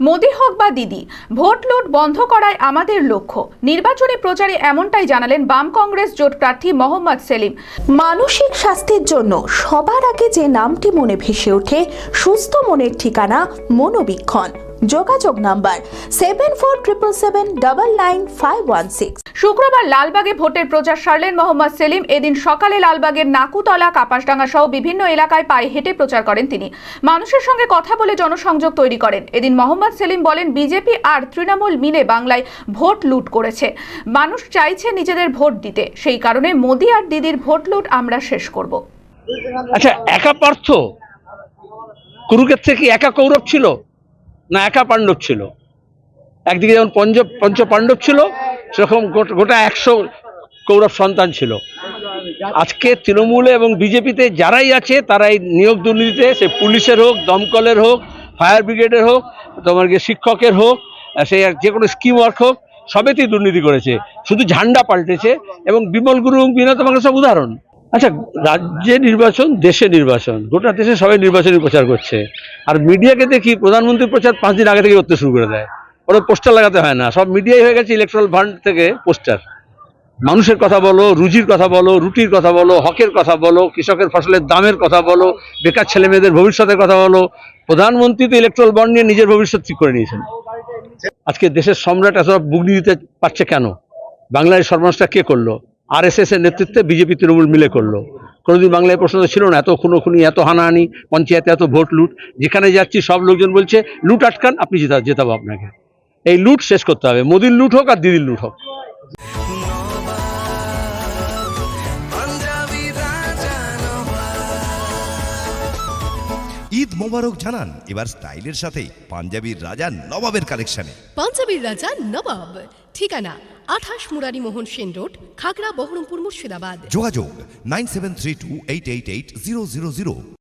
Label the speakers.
Speaker 1: মোদি হক বা দিদি, ভোট লুট বন্ধ করায় আমাদের লক্ষ্য। নির্বাচনী প্রচারে এমনটাই জানালেন বাম কংগ্রেস জোট প্রার্থী মোহাম্মদ সেলিম।
Speaker 2: মানসিক স্বাস্থ্যের জন্য সবার আগে যে নামটি মনে ভেসে ওঠে, সুস্থ মনের ঠিকানা মনোবীক্ষণ। যোগাযোগ number seven four triple seven double nine five one six
Speaker 1: শুক্রবার লালবাগে ভোটের প্রচার সারলেন মোহাম্মদ সেলিম। এদিন সকালে লালবাগের নাকুতলা কাপাসডাঙ্গা সহ বিভিন্ন এলাকায় পায়ে হেঁটে প্রচার করেন তিনি। মানুষের সঙ্গে কথা বলে জনসংযোগ তৈরি করেন। এদিন মোহাম্মদ সেলিম বলেন বিজেপি আর তৃণমূল মিলে বাংলায় ভোট লুট করেছে। মানুষ চাইছে নিজেদের ভোট দিতে। সেই কারণে মোদি আর দিদির ভোট লুট আমরা শেষ করব।
Speaker 3: আচ্ছা একা পার্থ? কুরুক্ষেত্রে কি একা কৌরব ছিল? না, একা পাণ্ডব ছিল। একদিকে যেমন পঞ্চ পঞ্চ পাণ্ডব ছিল, সেরকম গোট- একশো কৌরব সন্তান ছিল। আজকে তৃণমূলে এবং বিজেপিতে যারাই আছে, তারাই নিয়োগ দুর্নীতিতে, সে পুলিশের হোক, দমকলের হোক, ফায়ার ব্রিগেডের হোক, তোমার গিয়ে শিক্ষকের হোক সে যে কোনো স্কিম ওয়ার্ক হোক, সবেতেই দুর্নীতি করেছে। শুধু ঝান্ডা পাল্টেছে এবং বিমল গুরু বিনোদ তোমাকে সব উদাহরণ। আচ্ছা রাজ্যে নির্বাচন, দেশে নির্বাচন। গোটা দেশে সবাই নির্বাচনী প্রচার করছে। আর মিডিয়াকে দেখি প্রধানমন্ত্রী প্রচার পাঁচ দিন আগে থেকে করতে শুরু করে দেয়। ওরা পোস্টার লাগাতে হয় না। সব মিডিয়াই হয়ে গেছে ইলেকট্রাল ফান্ড থেকে পোস্টার। মানুষের কথা বলো, রুজির কথা বলো, রুটির কথা বলো, হকের কথা বলো, কৃষকের ফসলের দামের কথা বলো, বেকার ছেলে মেয়েদের ভবিষ্যতের কথা বলো। প্রধানমন্ত্রী তো ইলেকট্রাল বন্ড নিয়ে নিজের ভবিষ্যৎ ঠিক করে নিয়েছেন। আজকে দেশের সম্রাট এত বুগনি দিতে পারছে কেন? বাংলায় সর্বনাশটা কে করল? আর এস এর নেতৃত্বে বিজেপি তৃণমূল মিলে করল। কোনোদিন বাংলায় প্রশ্ন ছিল না, এত খুনো খুনি এত হানাহানি, পঞ্চায়েতে এত ভোট লুট, যেখানে যাচ্ছি সব লোকজন বলছে, লুট আটকান, আপনি জেতা, জেতাবো আপনাকে। এই লুট শেষ করতে হবে। মোদির লুট হোক আর দিদির লুট হোক।
Speaker 4: ঈদ মোবারক জানান। এবার স্টাইলের সাথে পাঞ্জাবির রাজা নবাবের কালেকশনে।
Speaker 5: পাঞ্জাবির রাজা নবাব। ঠিকানা আঠাশ মুরারি মোহন সেন রোড খাগড়া বহরমপুর মুর্শিদাবাদ।
Speaker 4: যোগাযোগ nine seven three two eight eight eight zero zero zero.